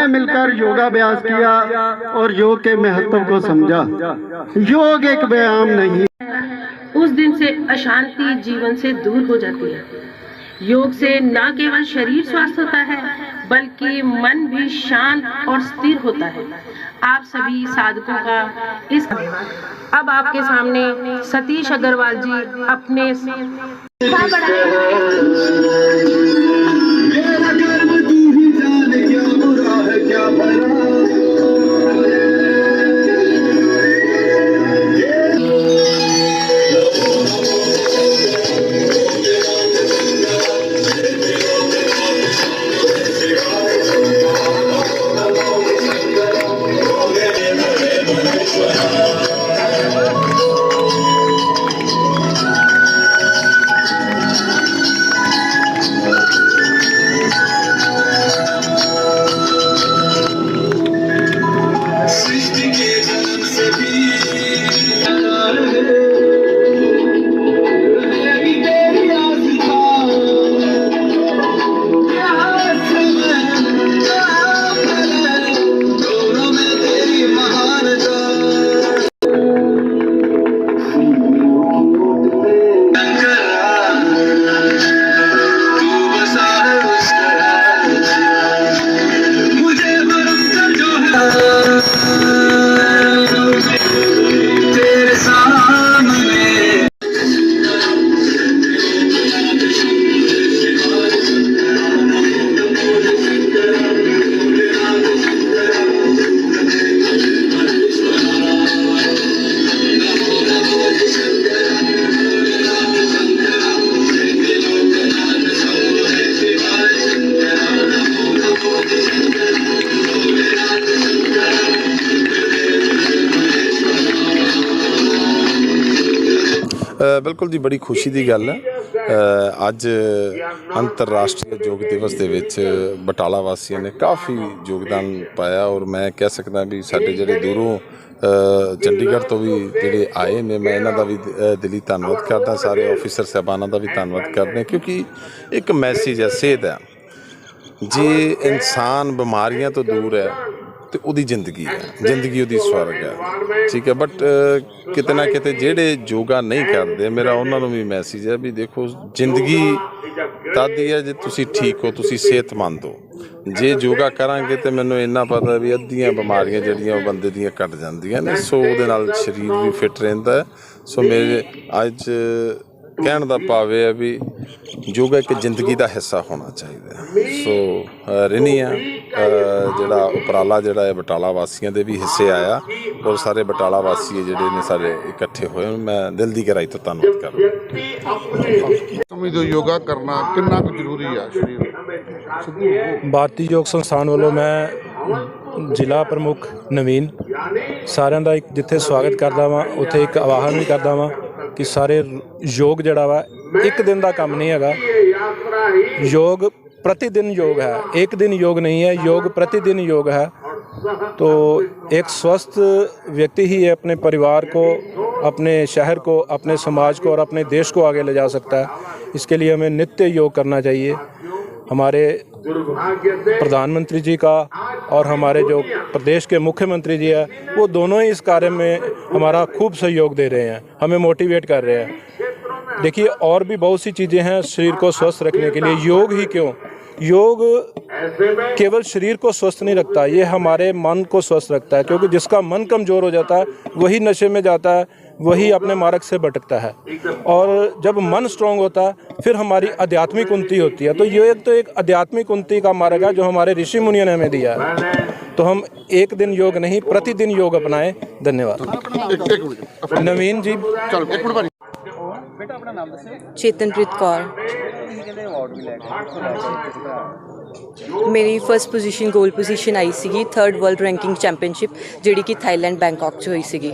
ने मिलकर योगाभ्यास किया और योग के महत्व को समझा। योग एक व्यायाम नहीं। उस दिन से अशांति जीवन से दूर हो जाती है। योग से न केवल शरीर स्वस्थ होता है बल्कि मन भी शांत और स्थिर होता है। आप सभी साधकों का इस अब आपके सामने सतीश अग्रवाल जी अपने ਬਿਲਕੁਲ ਜੀ ਬੜੀ ਖੁਸ਼ੀ ਦੀ ਗੱਲ ਹੈ। ਅੱਜ ਅੰਤਰਰਾਸ਼ਟਰੀ ਯੋਗ ਦਿਵਸ ਦੇ ਵਿੱਚ ਬਟਾਲਾ ਵਾਸੀਆਂ ਨੇ ਕਾਫੀ ਯੋਗਦਾਨ ਪਾਇਆ ਔਰ ਮੈਂ ਕਹਿ ਸਕਦਾ ਵੀ ਸਾਡੇ ਜਿਹੜੇ ਦੂਰੋਂ ਚੰਡੀਗੜ੍ਹ ਤੋਂ ਵੀ ਜਿਹੜੇ ਆਏ ਨੇ ਮੈਂ ਇਹਨਾਂ ਦਾ ਵੀ ਅ, ਦਿਲੀ ਧੰਨਵਾਦ ਕਰਦਾ ਸਾਰੇ ਆਫੀਸਰ ਸਾਹਿਬਾਨਾਂ ਦਾ ਵੀ ਧੰਨਵਾਦ ਕਰਦੇ ਕਿਉਂਕਿ ਇੱਕ ਮੈਸੇਜ ਹੈ ਸੇਧ ਹੈ। ਜੇ ਇਨਸਾਨ ਬਿਮਾਰੀਆਂ ਤੋਂ ਦੂਰ ਹੈ ਤੇ ਉਹਦੀ ਜ਼ਿੰਦਗੀ ਹੈ। ਜ਼ਿੰਦਗੀ ਉਹਦੀ ਸਵਰਗ ਹੈ। ਠੀਕ ਹੈ ਬਟ ਕਿਤੇ ਨਾ ਕਿਤੇ ਜਿਹੜੇ ਯੋਗਾ ਨਹੀਂ ਕਰਦੇ, ਮੇਰਾ ਉਹਨਾਂ ਨੂੰ ਵੀ ਮੈਸੇਜ ਹੈ ਵੀ ਦੇਖੋ, ਜ਼ਿੰਦਗੀ ਤਦ ਹੀ ਹੈ ਜੇ ਤੁਸੀਂ ਠੀਕ ਹੋ, ਤੁਸੀਂ ਸਿਹਤਮੰਦ ਹੋ। ਜੇ ਯੋਗਾ ਕਰਾਂਗੇ ਤੇ ਮੈਨੂੰ ਇੰਨਾ ਪਤਾ ਵੀ ਅੱਧੀਆਂ ਬਿਮਾਰੀਆਂ ਜਿਹੜੀਆਂ ਉਹ ਬੰਦੇ ਦੀਆਂ ਘਟ ਜਾਂਦੀਆਂ ਨੇ, ਸੋ ਉਹਦੇ ਨਾਲ ਸਰੀਰ ਵੀ ਫਿੱਟ ਰਹਿੰਦਾ ਸੋ ਮੇਰੇ ਅੱਜ ਕਹਿਣ ਦਾ ਭਾਵ ਇਹ ਹੈ ਵੀ ਯੋਗਾ ਇੱਕ ਜ਼ਿੰਦਗੀ ਦਾ ਹਿੱਸਾ ਹੋਣਾ ਚਾਹੀਦਾ ਹੈ। ਸੋ ਅ, ਰਿਨੀ ਆ ਅ, ਜਿਹੜਾ ਉਪਰਾਲਾ ਜਿਹੜਾ ਹੈ ਬਟਾਲਾ ਵਾਸੀਆਂ ਦੇ ਵੀ ਹਿੱਸੇ ਆਇਆ ਔਰ ਸਾਰੇ ਬਟਾਲਾ ਵਾਸੀ ਜਿਹੜੇ ਨੇ ਸਾਰੇ ਇਕੱਠੇ ਹੋਏ ਮੈਂ ਦਿਲ ਦੀ ਗਹਿਰਾਈ ਤੋਂ ਧੰਨਵਾਦ ਕਰਦਾ ਸਮਝਦੇ ਹੋ। ਯੋਗਾ ਕਰਨਾ ਕਿੰਨਾ ਕੁ ਜ਼ਰੂਰੀ ਆ ਸਰੀਰ ਲਈ? ਭਾਰਤੀ ਯੋਗ ਸੰਸਥਾਨ ਵੱਲੋਂ ਮੈਂ ਜ਼ਿਲ੍ਹਾ ਪ੍ਰਮੁੱਖ ਨਵੀਨ ਸਾਰਿਆਂ ਦਾ ਇੱਕ ਜਿੱਥੇ ਸਵਾਗਤ ਕਰਦਾ ਵਾਂ ਉੱਥੇ ਇੱਕ ਆਵਾਹਨ ਵੀ ਕਰਦਾ ਵਾਂ ਕਿ ਸਾਰੇ ਯੋਗ ਜਿਹੜਾ ਵਾ ਇੱਕ ਦਿਨ ਦਾ ਕੰਮ ਨਹੀਂ ਹੈਗਾ योग प्रतिदिन योग है एक दिन योग नहीं है योग प्रतिदिन योग है तो एक स्वस्थ व्यक्ति ही अपने परिवार को अपने शहर को अपने समाज को और अपने देश को आगे ले जा सकता है इसके लिए हमें नित्य योग करना चाहिए हमारे प्रधानमंत्री जी का और हमारे जो प्रदेश के मुख्यमंत्री जी है वो दोनों ही इस कार्य में हमारा खूब सहयोग दे रहे हैं हमें मोटिवेट कर रहे हैं। देखिए और भी बहुत सी चीज़ें हैं शरीर को स्वस्थ रखने के लिए। योग ही क्यों? योग केवल शरीर को स्वस्थ नहीं रखता ये हमारे मन को स्वस्थ रखता है क्योंकि जिसका मन कमज़ोर हो जाता है वही नशे में जाता है वही अपने मार्ग से भटकता है। और जब मन स्ट्रांग होता है फिर हमारी आध्यात्मिक उन्नति होती है। तो ये तो एक आध्यात्मिक उन्नति का मार्ग है जो हमारे ऋषि मुनियों ने हमें दिया है। तो हम एक दिन योग नहीं प्रतिदिन योग अपनाएँ। धन्यवाद। नवीन जी। चेतनप्रीत कौर। ਮੇਰੀ ਫਰਸਟ ਪੋਜੀਸ਼ਨ ਗੋਲ ਪੋਜੀਸ਼ਨ ਆਈ ਸੀਗੀ ਥਰਡ ਵਰਲਡ ਰੈਂਕਿੰਗ ਚੈਂਪੀਅਨਸ਼ਿਪ ਜਿਹੜੀ ਕਿ ਥਾਈਲੈਂਡ ਬੈਂਕਾਕ 'ਚ ਹੋਈ ਸੀਗੀ।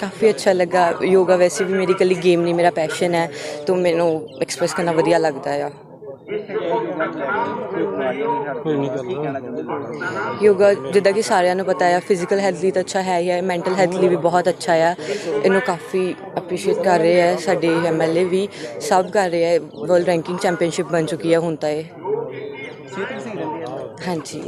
ਕਾਫੀ ਅੱਛਾ ਲੱਗਾ। ਯੋਗਾ ਵੈਸੇ ਵੀ ਮੇਰੀ ਕੱਲੀ ਗੇਮ ਨਹੀਂ ਮੇਰਾ ਪੈਸ਼ਨ ਹੈ ਤਾਂ ਮੈਨੂੰ ਐਕਸਪ੍ਰੈਸ ਕਰਨਾ ਵਧੀਆ ਲੱਗਦਾ ਆ। ਯੋਗਾ ਜਿੱਦਾਂ ਕਿ ਸਾਰਿਆਂ ਨੂੰ ਪਤਾ ਹੈ ਫਿਜ਼ੀਕਲ ਹੈਲਥ ਲਈ ਤਾਂ ਅੱਛਾ ਹੈ ਹੀ ਹੈ ਮੈਂਟਲ ਹੈਲਥ ਲਈ ਵੀ ਬਹੁਤ ਅੱਛਾ ਆ। ਇਹਨੂੰ ਕਾਫੀ ਅਪਰੀਸ਼ੀਏਟ ਕਰ ਰਹੇ ਹੈ ਸਾਡੇ ਐਮਐਲਏ ਵੀ ਸਭ ਕਰ ਰਹੇ ਹੈ ਵਰਲਡ ਰੈਂਕਿੰਗ ਚੈਂਪੀਅਨਸ਼ਿਪ ਬਣ ਚੁੱਕੀ ਹੈ ਹੁਣ ਤਾਂ ਇਹ। ਹਾਂਜੀ।